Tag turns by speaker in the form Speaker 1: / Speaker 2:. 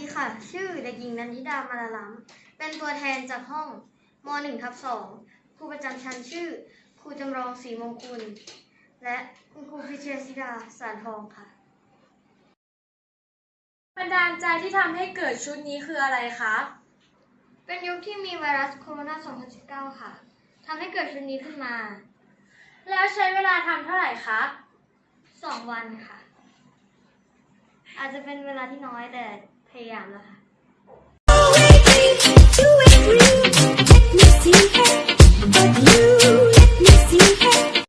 Speaker 1: สวัสดีค่ะ ชื่อเด็กหญิงนันทิดามาลาล้ำเป็นตัวแทนจากห้องม .1 ทับ2ครูประจำชั้นชื่อ ครูจำลองศรีมงกุลและคุณครูพิเชยศิดาสารทองค่ะ
Speaker 2: บันดาลใจที่ทำให้เกิดชุดนี้คืออะไรคะ
Speaker 1: เป็นยุคที่มีไวรัสโคโรนา 2019 ค่ะทำให้เกิดชุดนี้ขึ้นมา
Speaker 2: แล้วใช้เวลาทำเท่าไหร่คะ
Speaker 1: 2วันค่ะ อาจจะเป็นเวลาที่น้อยแต่ พยายามแล้วค่ะ